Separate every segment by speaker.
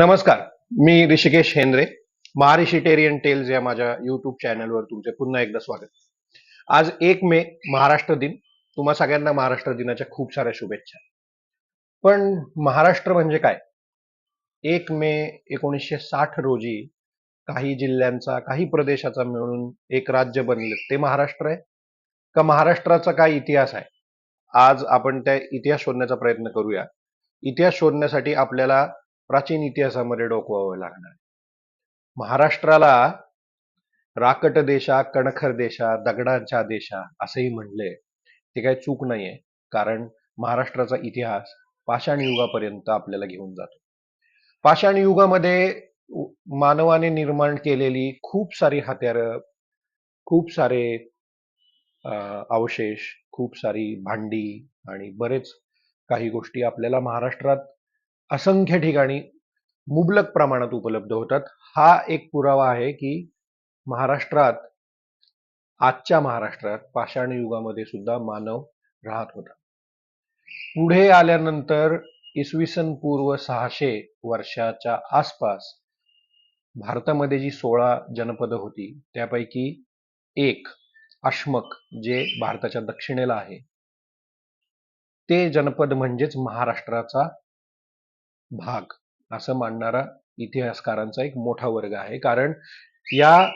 Speaker 1: नमस्कार मी ऋषिकेश हेंद्रे महारिशिटेरियन टेल्स या माझ्या युट्यूब चॅनलवर तुमचे पुन्हा एकदा स्वागत. आज एक मे महाराष्ट्र दिन. तुम्हा सगळ्यांना महाराष्ट्र दिनाच्या खूप साऱ्या शुभेच्छा. पण महाराष्ट्र म्हणजे काय? एक मे एकोणीसशे साठ रोजी काही जिल्ह्यांचा काही प्रदेशाचा मिळून एक राज्य बनले. ते महाराष्ट्र आहे? का महाराष्ट्राचा काय इतिहास आहे? आज आपण त्या इतिहास शोधण्याचा प्रयत्न करूया. इतिहास शोधण्यासाठी आपल्याला प्राचीन इतिहासामध्ये डोकवावं लागणार. महाराष्ट्राला राकट देशा कणखर देशा दगडांच्या देशा असंही म्हणले ते काही चूक नाहीये. कारण महाराष्ट्राचा इतिहास पाषाण युगापर्यंत आपल्याला घेऊन जातो. पाषाण युगामध्ये मानवाने निर्माण केलेली खूप सारी हत्यारं खूप सारे अवशेष खूप सारी भांडी आणि बरेच काही गोष्टी आपल्याला महाराष्ट्रात असंख्य ठिकाणी मुबलक प्रमाणात उपलब्ध होतात. हा एक पुरावा आहे की महाराष्ट्रात आजच्या महाराष्ट्रात पाषाण युगामध्ये सुद्धा मानव राहत होता. पुढे आल्यानंतर इसवी सन पूर्व सहाशे वर्षाच्या आसपास भारतामध्ये जी सोळा जनपद होती त्यापैकी एक अश्मक जे भारताच्या दक्षिणेला आहे ते जनपद म्हणजेच महाराष्ट्राचा भाग असं मानणारा इतिहासकारांचा एक मोठा वर्ग आहे. कारण या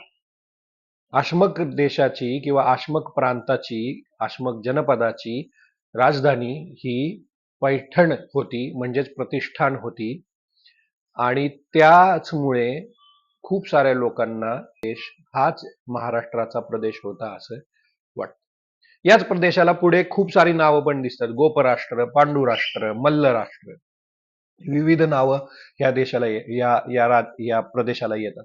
Speaker 1: आश्मक देशाची किंवा आश्मक प्रांताची आश्मक जनपदाची राजधानी ही पैठण होती म्हणजेच प्रतिष्ठान होती. आणि त्याचमुळे खूप साऱ्या लोकांना देश हाच महाराष्ट्राचा प्रदेश होता असं वाटतं. याच प्रदेशाला पुढे खूप सारी नावं पण दिसतात. गोपराष्ट्र पांडुराष्ट्र मल्लराष्ट्र. विविध नावं या देशाला या या रा- या प्रदेशाला येतात.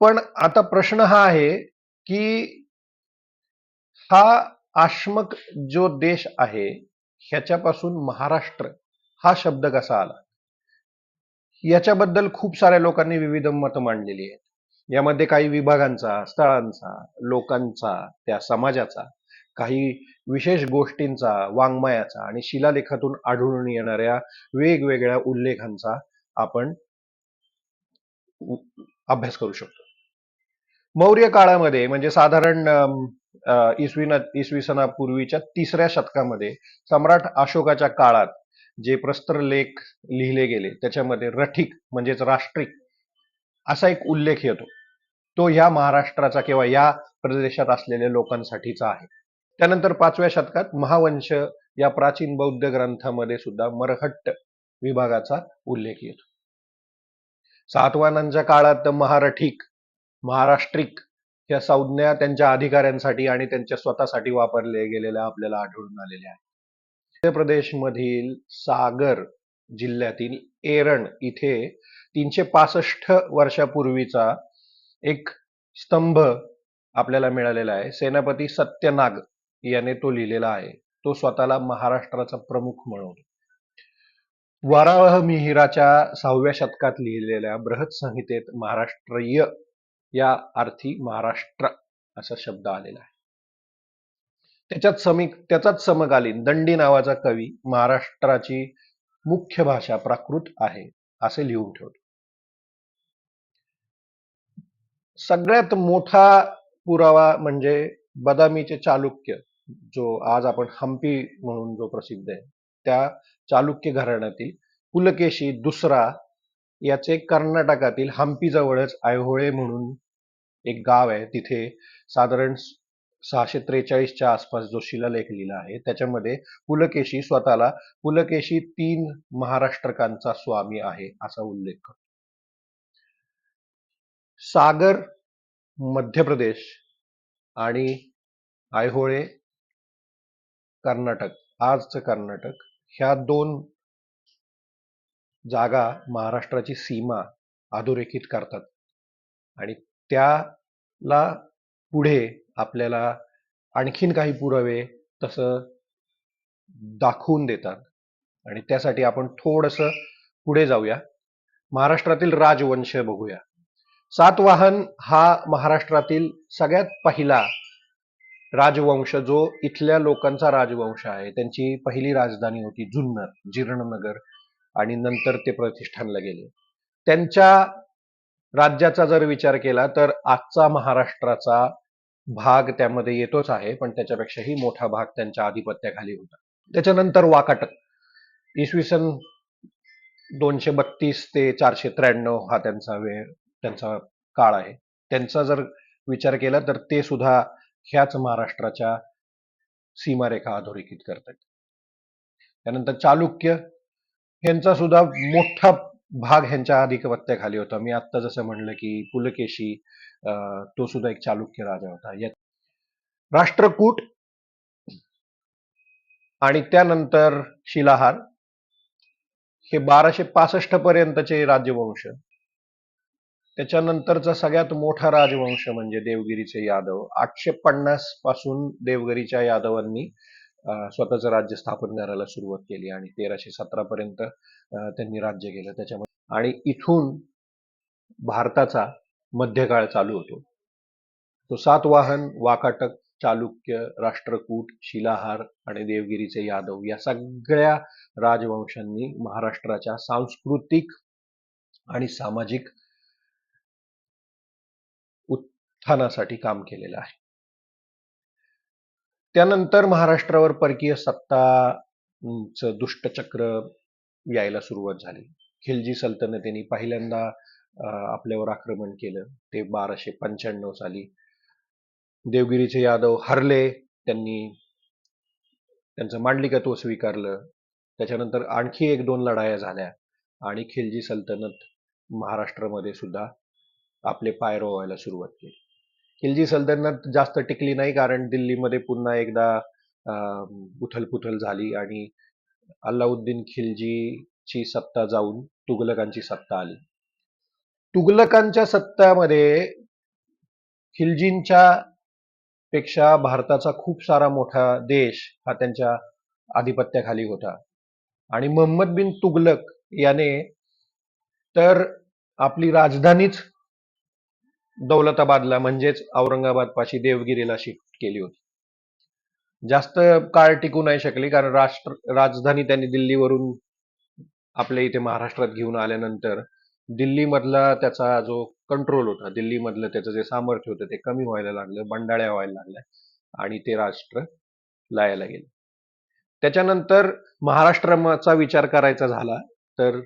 Speaker 1: पण आता प्रश्न हा आहे की हा आश्मक जो देश आहे ह्याच्यापासून महाराष्ट्र हा शब्द कसा आला? याच्याबद्दल खूप साऱ्या लोकांनी विविध मतं मांडलेली आहेत. यामध्ये काही विभागांचा स्थळांचा लोकांचा त्या समाजाचा काही विशेष गोष्टींचा वाङ्मयाचा आणि शिलालेखातून आढळून येणाऱ्या वेगवेगळ्या उल्लेखांचा आपण अभ्यास करू शकतो. मौर्य काळामध्ये म्हणजे साधारण अम, इसवी न इसवी सनापूर्वीच्या तिसऱ्या शतकामध्ये सम्राट अशोकाच्या काळात जे प्रस्तर लेख लिहिले गेले त्याच्यामध्ये रठिक म्हणजेच राष्ट्रिक असा एक उल्लेख येतो. तो ह्या महाराष्ट्राचा किंवा या प्रदेशात असलेल्या लोकांसाठीचा आहे. त्यानंतर पाचव्या शतकात महावंश या प्राचीन बौद्ध ग्रंथामध्ये सुद्धा मरहट्ट विभागाचा उल्लेख येतो. सातवाहनांच्या काळात महारठिक महाराष्ट्रिक या संज्ञा त्यांच्या अधिकाऱ्यांसाठी आणि त्यांच्या स्वतःसाठी वापरले गेलेल्या आपल्याला आढळून आलेल्या आहेत. मध्य प्रदेशमधील सागर जिल्ह्यातील एरण इथे तीनशे पासष्ट वर्षापूर्वीचा एक स्तंभ आपल्याला मिळालेला आहे. सेनापती सत्यनाग याने तो लिहिलेला आहे. तो स्वतःला महाराष्ट्राचा प्रमुख म्हणून. वराह मिहिराच्या सहाव्या शतकात लिहिलेल्या बृहत संहितेत महाराष्ट्रीय या अर्थी महाराष्ट्र असा शब्द आलेला आहे. त्याच्यात समीक त्याचाच समकालीन दंडी नावाचा कवी महाराष्ट्राची मुख्य भाषा प्राकृत आहे असे लिहून ठेवतो. सगळ्यात मोठा पुरावा म्हणजे बदामीचे चालुक्य. जो आज आपण हम्पी म्हणून जो प्रसिद्ध आहे त्या चालुक्य घराण्यातील पुलकेशी दुसरा याचे कर्नाटकातील हम्पी जवळच आयहोळे म्हणून एक गाव आहे. तिथे साधारण सहाशे त्रेचाळीसच्या आसपास जो शिलालेख लिहिला आहे त्याच्यामध्ये पुलकेशी स्वतःला पुलकेशी तीन महाराष्ट्रकांचा स्वामी आहे असा उल्लेख करतो. सागर मध्य प्रदेश आणि आयहोळे कर्नाटक आजचं कर्नाटक ह्या दोन जागा महाराष्ट्राची सीमा अधोरेखित करतात. आणि त्याला पुढे आपल्याला आणखीन काही पुरावे तसं दाखवून देतात. आणि त्यासाठी आपण थोडंसं पुढे जाऊया. महाराष्ट्रातील राजवंश बघूया. सातवाहन हा महाराष्ट्रातील सगळ्यात पहिला राजवंश जो इथल्या लोकांचा राजवंश आहे त्यांची पहिली राजधानी होती जुन्नर जीर्णनगर आणि नंतर ते प्रतिष्ठानला गेले. त्यांच्या राज्याचा जर विचार केला तर आजचा महाराष्ट्राचा भाग त्यामध्ये येतोच आहे पण त्याच्यापेक्षाही मोठा भाग त्यांच्या आधिपत्याखाली होता. त्याच्यानंतर वाकाटक. इसवी सन दोनशे बत्तीस ते चारशे त्र्याण्णव हा त्यांचा वेळ त्यांचा काळ आहे. त्यांचा जर विचार केला तर ते सुद्धा ह्याच महाराष्ट्राच्या सीमारेखा अधोरेखित करतात त्यानंतर चालुक्य यांचा सुद्धा मोठा भाग ह्यांच्या अधिपत्याखाली होता. मी आत्ता जसं म्हणलं की पुलकेशी तो सुद्धा एक चालुक्य राजा होता. या राष्ट्रकूट आणि त्यानंतर शिलाहार हे बाराशे पासष्ट पर्यंतचे राजवंश त्याच्यानंतरचा सगळ्यात मोठा राजवंश म्हणजे देवगिरीचे यादव. आठशे पन्नासपासून देवगिरीच्या यादवांनी स्वतःचं राज्य स्थापन करायला सुरुवात केली आणि तेराशे सतरा पर्यंत त्यांनी राज्य केलं. त्याच्यामध्ये आणि इथून भारताचा मध्यकाळ चालू होतो. तो सातवाहन वाकाटक चालुक्य राष्ट्रकूट शिलाहार आणि देवगिरीचे यादव या सगळ्या राजवंशांनी महाराष्ट्राच्या सांस्कृतिक आणि सामाजिक स्थानासाठी काम केलेलं आहे. त्यानंतर महाराष्ट्रावर परकीय सत्ता च दुष्टचक्र यायला सुरुवात झाली. खिलजी सल्तनतीने पहिल्यांदा आपल्यावर आक्रमण केलं. ते बाराशे पंच्याण्णव साली देवगिरीचे यादव हरले. त्यांनी त्यांचं मांडलिकत्व स्वीकारलं. त्याच्यानंतर आणखी एक दोन लढाया झाल्या आणि खिलजी सल्तनत महाराष्ट्रामध्ये सुद्धा आपले पाय रोवायला सुरुवात केली. खिलजी सल्तनत जास्त टिकली नाही कारण दिल्लीमध्ये पुन्हा एकदा अं, उथलपुथल झाली आणि अल्लाउद्दीन खिलजीची सत्ता जाऊन तुघलकांची सत्ता आली. तुघलकांच्या सत्तामध्ये खिलजींच्या पेक्षा भारताचा खूप सारा मोठा देश हा त्यांच्या आधिपत्याखाली होता. आणि मोहम्मद बिन तुगलक याने तर आपली राजधानीच दौलताबादला म्हणजेच औरंगाबाद पाशी देवगिरीला शिफ्ट केली होती. जास्त काळ टिकू नाही शकली कारण राष्ट्र राजधानी त्यांनी दिल्लीवरून आपल्या इथे महाराष्ट्रात घेऊन आल्यानंतर दिल्लीमधला त्याचा जो कंट्रोल होता दिल्लीमधलं त्याचं जे सामर्थ्य होतं ते कमी व्हायला लागलं बंडाळ्या व्हायला लागल्या आणि ते राष्ट्र लायला गेले. त्याच्यानंतर महाराष्ट्राचा विचार करायचा झाला तर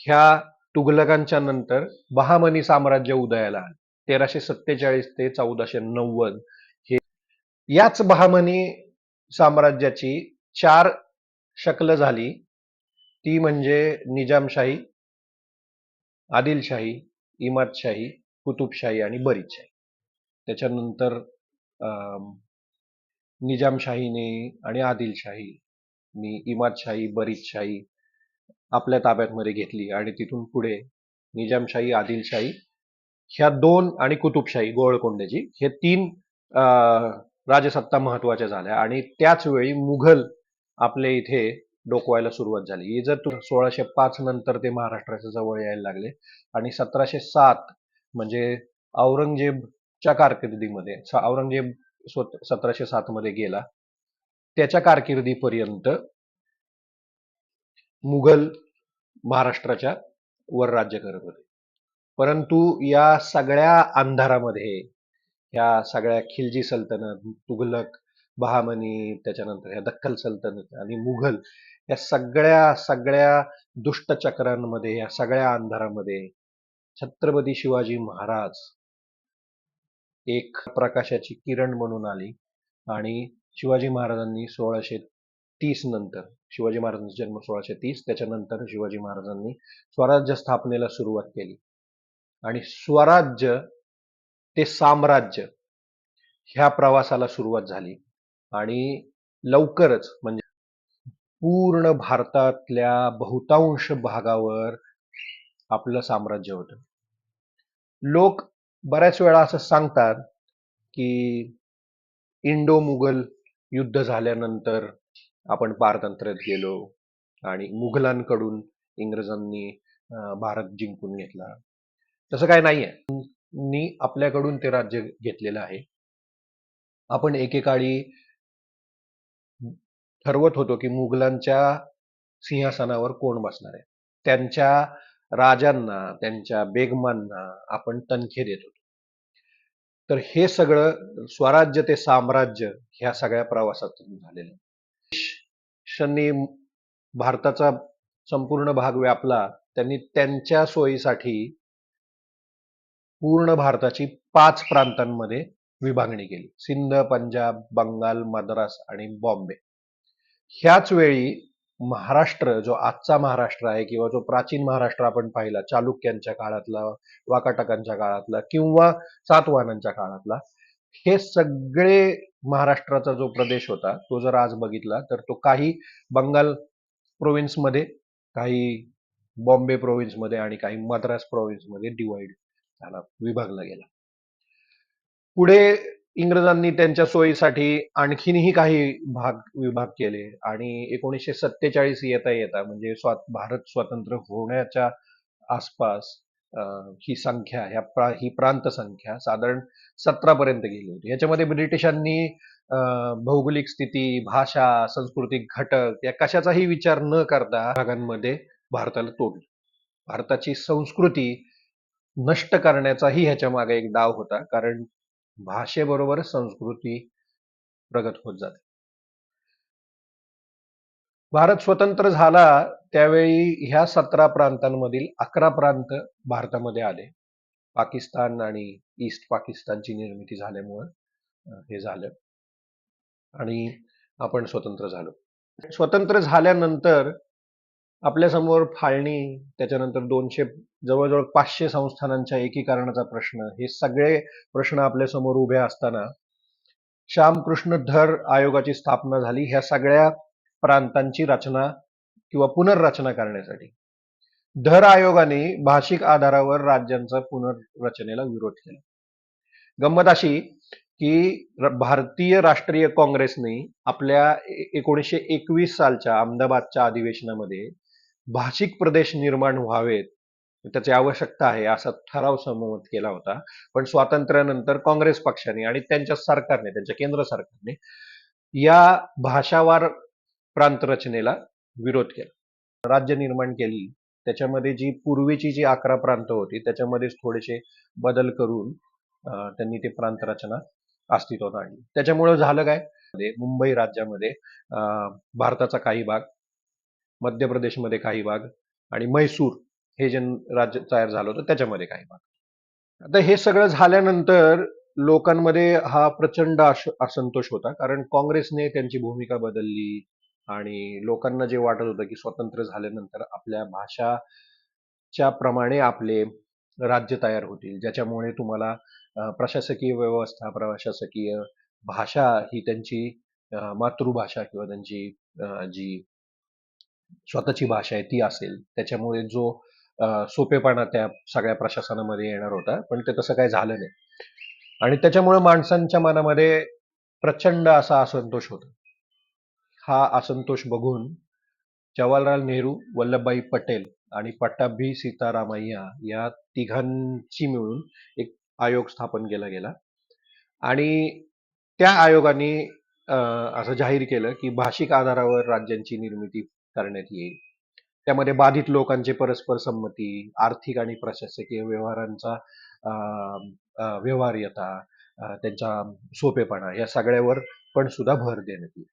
Speaker 1: ह्या तुघलकांच्या नंतर बहामनी साम्राज्य उदयाला आलं. तेराशे सत्तेचाळीस ते चौदाशे नव्वद. हे याच बहामनी साम्राज्याची चार शकलं झाली. ती म्हणजे निजामशाही आदिलशाही इमादशाही कुतुबशाही आणि बरीदशाही. त्याच्यानंतर अं, निजामशाहीने आणि आदिलशाहीने इमादशाही बरीदशाही आपल्या ताब्यातमध्ये घेतली आणि तिथून पुढे निजामशाही आदिलशाही ह्या दोन आणि कुतुबशाही गोळकोंड्याची हे तीन अं, राजसत्ता महत्त्वाच्या झाल्या आणि त्याच वेळी मुघल आपल्या इथे डोकवायला सुरुवात झाली. हे जर तू सोळाशे पाच नंतर ते महाराष्ट्राच्या जवळ यायला लागले आणि सतराशे सात म्हणजे औरंगजेबच्या कारकिर्दीमध्ये औरंगजेब स्वत- सतराशे सात मध्ये गेला त्याच्या कारकिर्दीपर्यंत मुघल महाराष्ट्राच्या वर राज्य करत होते. परंतु या सगळ्या अंधारामध्ये या सगळ्या खिलजी सल्तनत तुघलक बहामनी त्याच्यानंतर या दख्खल सल्तनत आणि मुघल या सगळ्या सगळ्या दुष्टचक्रांमध्ये या सगळ्या अंधारामध्ये छत्रपती शिवाजी महाराज एक प्रकाशाची किरण म्हणून आली आणि शिवाजी महाराजांनी सोळाशे तीस नंतर शिवाजी महाराजांचा जन्म सोळाशे तीस त्याच्यानंतर शिवाजी महाराजांनी स्वराज्य स्थापनेला सुरुवात केली. आणि स्वराज्य ते साम्राज्य ह्या प्रवासाला सुरुवात झाली. आणि लवकरच म्हणजे पूर्ण भारतातल्या बहुतांश भागावर आपलं साम्राज्य होतं. लोक बऱ्याच वेळा असं सांगतात की इंडो मुघल युद्ध झाल्यानंतर आपण पारतंत्र्यात गेलो आणि मुघलांकडून इंग्रजांनी भारत जिंकून घेतला. तसं काय नाहीये. नी आपल्याकडून ते राज्य घेतलेलं आहे. आपण एकेकाळी ठरवत होतो की मुघलांच्या सिंहासनावर कोण बसणार आहे. त्यांच्या राजांना त्यांच्या बेगमांना आपण तनखे देत होतो. तर हे सगळं स्वराज्य ते साम्राज्य ह्या सगळ्या प्रवासातून झालेलं. शनी भारताचा संपूर्ण भाग व्यापला. त्यांनी त्यांच्या सोयीसाठी पूर्ण भारताची पाच प्रांतांमध्ये विभागणी केली. सिंध पंजाब बंगाल मद्रास आणि बॉम्बे. ह्याच वेळी महाराष्ट्र जो आजचा महाराष्ट्र आहे किंवा जो प्राचीन महाराष्ट्र आपण पाहिला चालुक्यांच्या काळातला वाकाटकांच्या काळातला किंवा सातवाहनांच्या काळातला हे सगळे महाराष्ट्राचा जो प्रदेश होता तो जर आज बघितला तर तो काही बंगाल प्रोव्हिन्समध्ये काही बॉम्बे प्रोव्हिन्समध्ये आणि काही मद्रास प्रोव्हिन्समध्ये डिवाइड झाला विभागला गेला. पुढे इंग्रजांनी त्यांच्या सोयीसाठी आणखीनही काही भाग विभाग केले आणि एकोणीसशे सत्तेचाळीस येता येता म्हणजे स्वात भारत स्वतंत्र होण्याच्या आसपास ही संख्या ह्या प्रा ही प्रांत संख्या साधारण सतरा पर्यंत गेली होती. याच्यामध्ये ब्रिटिशांनी भौगोलिक स्थिती भाषा सांस्कृतिक घटक या कशाचाही विचार न करता भागांमध्ये भारताला तोडलं. भारताची संस्कृती नष्ट करण्याचाही ह्याच्या मागे एक डाव होता कारण भाषेबरोबर संस्कृती प्रगत होत जाते. भारत स्वतंत्र झाला त्यावेळी ह्या सतरा प्रांतांमधील अकरा प्रांत भारतामध्ये आले. पाकिस्तान आणि ईस्ट पाकिस्तानची निर्मिती झाल्यामुळं हे झालं. आणि आपण स्वतंत्र झालो. स्वतंत्र झाल्यानंतर आपल्यासमोर फाळणी त्याच्यानंतर दोनशे जवळजवळ पाचशे संस्थानांच्या एकीकरणाचा प्रश्न हे सगळे प्रश्न आपल्यासमोर उभे असताना श्यामकृष्ण धर आयोगाची स्थापना झाली ह्या सगळ्या प्रांतांची रचना किंवा पुनर्रचना करण्यासाठी. धर आयोगाने भाषिक आधारावर राज्यांचा पुनर्रचनेला विरोध केला. गंमत अशी की भारतीय राष्ट्रीय काँग्रेसने आपल्या एकोणीसशे एकवीस सालच्या अहमदाबादच्या अधिवेशनामध्ये भाषिक प्रदेश निर्माण व्हावेत त्याची आवश्यकता आहे असा ठराव संमत केला होता. पण स्वातंत्र्यानंतर काँग्रेस पक्षाने आणि त्यांच्या सरकारने त्यांच्या केंद्र सरकारने या भाषावार प्रांत रचनेला विरोध केला. राज्य निर्माण केली. त्याच्यामध्ये जी पूर्वीची जी अकरा प्रांत होती त्याच्यामध्येच थोडेसे बदल करून त्यांनी ते प्रांत रचना अस्तित्वात आणली. त्याच्यामुळे झालं काय? मुंबई राज्यामध्ये भारताचा काही भाग मध्य प्रदेशमध्ये काही भाग आणि मैसूर हे जे राज्य तयार झालं होतं त्याच्यामध्ये काही भाग. आता हे सगळं झाल्यानंतर लोकांमध्ये हा प्रचंड असंतोष होता. कारण काँग्रेसने त्यांची भूमिका बदलली आणि लोकांना जे वाटत होतं की स्वतंत्र झाल्यानंतर आपल्या भाषाच्या प्रमाणे आपले राज्य तयार होतील ज्याच्यामुळे तुम्हाला प्रशासकीय व्यवस्था प्रशासकीय भाषा ही त्यांची मातृभाषा किंवा त्यांची जी स्वतःची भाषा आहे ती असेल. त्याच्यामुळे जो सोपेपणा त्या सगळ्या प्रशासनामध्ये येणार होता पण ते तसं काही झालं नाही. आणि त्याच्यामुळे माणसांच्या मनामध्ये प्रचंड असा असंतोष होता. हा असंतोष बघून जवाहरलाल नेहरू वल्लभभाई पटेल आणि पट्टाभी सीतारामय्या या तिघांची मिळून एक आयोग स्थापन केला गेला. आणि त्या आयोगाने असं जाहीर केलं की भाषिक आधारावर राज्यांची निर्मिती करण्यात येईल. त्यामध्ये बाधित लोकांचे परस्पर संमती आर्थिक आणि प्रशासकीय व्यवहारांचा व्यवहार्यता त्यांच्या सोपेपणा या सगळ्यावर पण सुद्धा भर देण्यात येईल.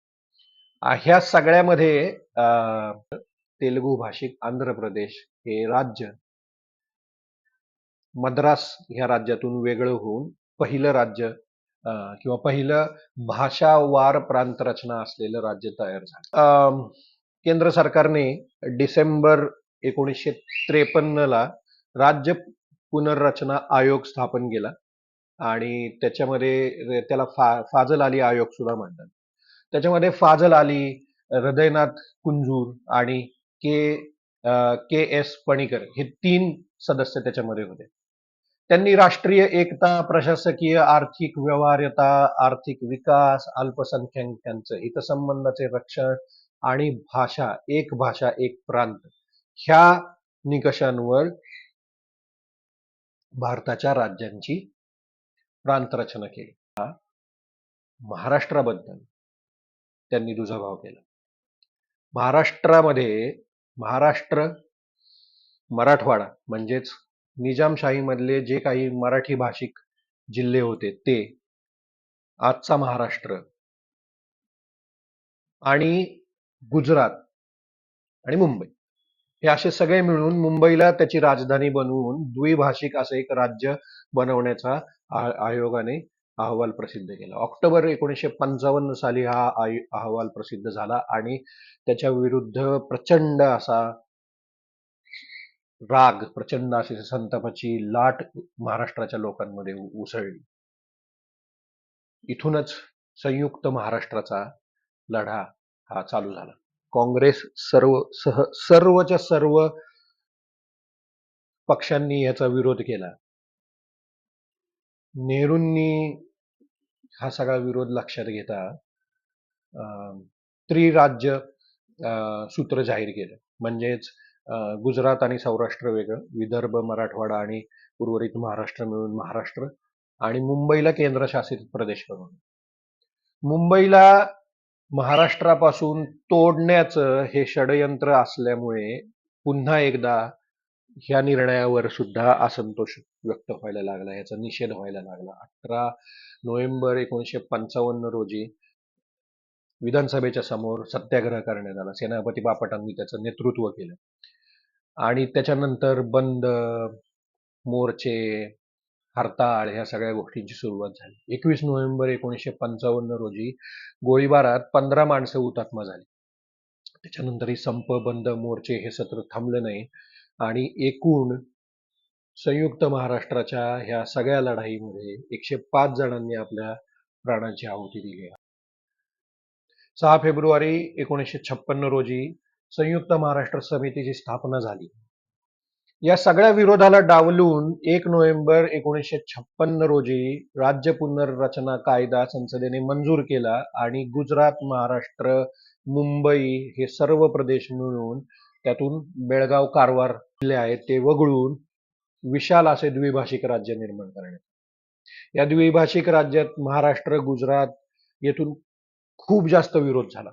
Speaker 1: ह्या सगळ्यामध्ये तेलुगू भाषिक आंध्र प्रदेश हे राज्य मद्रास ह्या राज्यातून वेगळं होऊन पहिलं राज्य किंवा पहिलं भाषावार प्रांत रचना असलेलं राज्य तयार झालं. केंद्र सरकारने डिसेंबर एकोणीसशे त्रेपन्नला राज्य पुनर्रचना आयोग स्थापन केला. आणि त्याच्यामध्ये त्याला फा फाजल अली आयोग सुद्धा म्हणतात त्याच्यामध्ये फाजल अली हृदयनाथ कुंजूर आणि के के एस पणीकर हे तीन सदस्य त्याच्यामध्ये होते. त्यांनी राष्ट्रीय एकता प्रशासकीय आर्थिक व्यवहार्यता आर्थिक विकास अल्पसंख्याकांचं हितसंबंधाचे रक्षण आणि भाषा एक भाषा एक प्रांत ह्या निकषांवर भारताच्या राज्यांची प्रांत रचना केली. महाराष्ट्राबद्दल त्यांनी दुजाभाव केला. महाराष्ट्रामध्ये महाराष्ट्र मराठवाडा म्हणजेच निजामशाहीमधले जे काही मराठी भाषिक जिल्हे होते ते आजचा महाराष्ट्र आणि गुजरात आणि मुंबई. हे असे सगळे मिळून मुंबईला त्याची राजधानी बनवून द्विभाषिक असं एक राज्य बनवण्याचा आयोगाने अहवाल प्रसिद्ध केला. ऑक्टोबर एकोणीसशे पंचावन्न साली हा अहवाल प्रसिद्ध झाला आणि त्याच्या विरुद्ध प्रचंड असा राग प्रचंड अशी संतापाची लाट महाराष्ट्राच्या लोकांमध्ये उसळली. इथूनच संयुक्त महाराष्ट्राचा लढा हा चालू झाला. काँग्रेस सर्व सह सर्वच्या सर्व पक्षांनी याचा विरोध केला. नेहरूंनी हा सगळा विरोध लक्षात घेता अं, त्रिराज्य अं, सूत्र जाहीर केलं. म्हणजेच गुजरात आणि सौराष्ट्र वेगळं विदर्भ मराठवाडा आणि उर्वरित महाराष्ट्र मिळून महाराष्ट्र आणि मुंबईला केंद्रशासित प्रदेश बनवलं. मुंबईला महाराष्ट्रापासून तोडण्याचं हे षडयंत्र असल्यामुळे पुन्हा एकदा ह्या निर्णयावर सुद्धा असंतोष व्यक्त व्हायला लागला. याचा निषेध व्हायला लागला. अठरा नोव्हेंबर एकोणीसशे पंचावन्न रोजी विधानसभेच्या समोर सत्याग्रह करण्यात आला. सेनापती बापटांनी त्याचं नेतृत्व केलं. आणि त्याच्यानंतर बंद मोर्चे हरताळ ह्या सगळ्या गोष्टींची सुरुवात झाली. एकवीस नोव्हेंबर एकोणीसशे पंचावन्न रोजी गोळीबारात पंधरा माणसं हुतात्मा झाली. त्याच्यानंतर ही संप बंद मोर्चे हे सत्र थांबलं नाही. आणि एकूण संयुक्त महाराष्ट्राच्या ह्या सगळ्या लढाईमध्ये एकशे पाच जणांनी आपल्या प्राणांची आहुती दिली आहे. सहा फेब्रुवारी एकोणीसशे छप्पन्न रोजी संयुक्त महाराष्ट्र समितीची स्थापना झाली. या सगळ्या विरोधाला डावलून एक नोव्हेंबर एकोणीसशे छप्पन्न रोजी राज्य पुनर्रचना कायदा संसदेने मंजूर केला आणि गुजरात महाराष्ट्र मुंबई हे सर्व प्रदेश मिळून त्यातून बेळगाव कारवार जिल्हे आहेत ते वगळून विशाल असे द्विभाषिक राज्य निर्माण करण्यात या द्विभाषिक राज्यात महाराष्ट्र गुजरात येथून खूप जास्त विरोध झाला.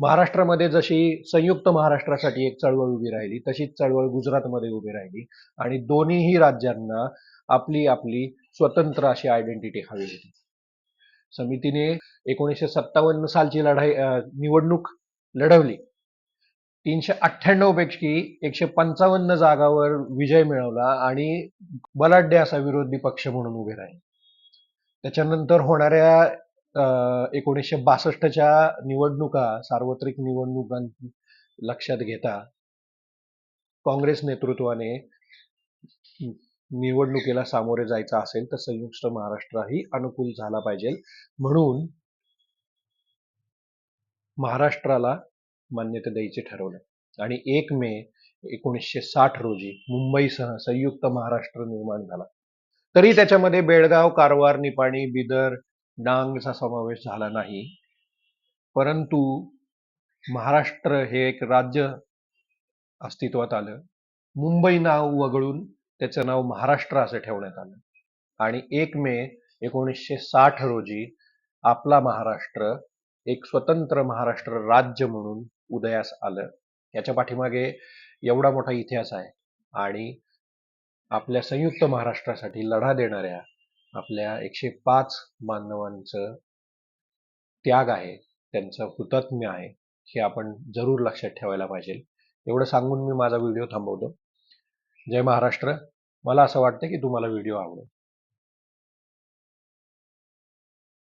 Speaker 1: महाराष्ट्रामध्ये जशी संयुक्त महाराष्ट्रासाठी एक चळवळ उभी राहिली तशीच चळवळ गुजरातमध्ये उभी राहिली आणि दोन्हीही राज्यांना आपली आपली स्वतंत्र अशी आयडेंटिटी हवी होती. समितीने एकोणीसशे सत्तावन्न सालची लढाई निवडणूक लढवली. तीनशे अठ्ठ्याण्णव पैकी एकशे पंचावन्न जागावर विजय मिळवला आणि बलाढ्य असा विरोधी पक्ष म्हणून उभे राहिले. त्याच्यानंतर होणाऱ्या एकोणीसशे बासष्टच्या निवडणुका सार्वत्रिक निवडणुकां लक्षात घेता काँग्रेस नेतृत्वाने निवडणुकीला सामोरे जायचं असेल तर संयुक्त महाराष्ट्रही अनुकूल झाला पाहिजे. म्हणून महाराष्ट्राला मान्यता द्यायचे ठरवलं. आणि एक मे एकोणीसशे साठ रोजी मुंबईसह संयुक्त महाराष्ट्र निर्माण झाला. तरी त्याच्यामध्ये बेळगाव कारवार निपाणी बिदर डांगचा समावेश झाला नाही. परंतु महाराष्ट्र हे एक राज्य अस्तित्वात आलं. मुंबई नाव वगळून त्याचं नाव महाराष्ट्र असं ठेवण्यात आलं. आणि एक मे एकोणीसशे साठ रोजी आपला महाराष्ट्र एक स्वतंत्र महाराष्ट्र राज्य म्हणून उदयास आलं. याच्या पाठीमागे एवढा मोठा इतिहास आहे. आणि आपल्या संयुक्त महाराष्ट्रासाठी लढा देणाऱ्या आपल्या एकशे पाच मानवांचं त्याग आहे त्यांचं हुतात्म्य आहे हे आपण जरूर लक्षात ठेवायला पाहिजे. एवढं सांगून मी माझा व्हिडिओ थांबवतो. जय महाराष्ट्र. मला असं वाटतं की तुम्हाला व्हिडिओ आवडेल.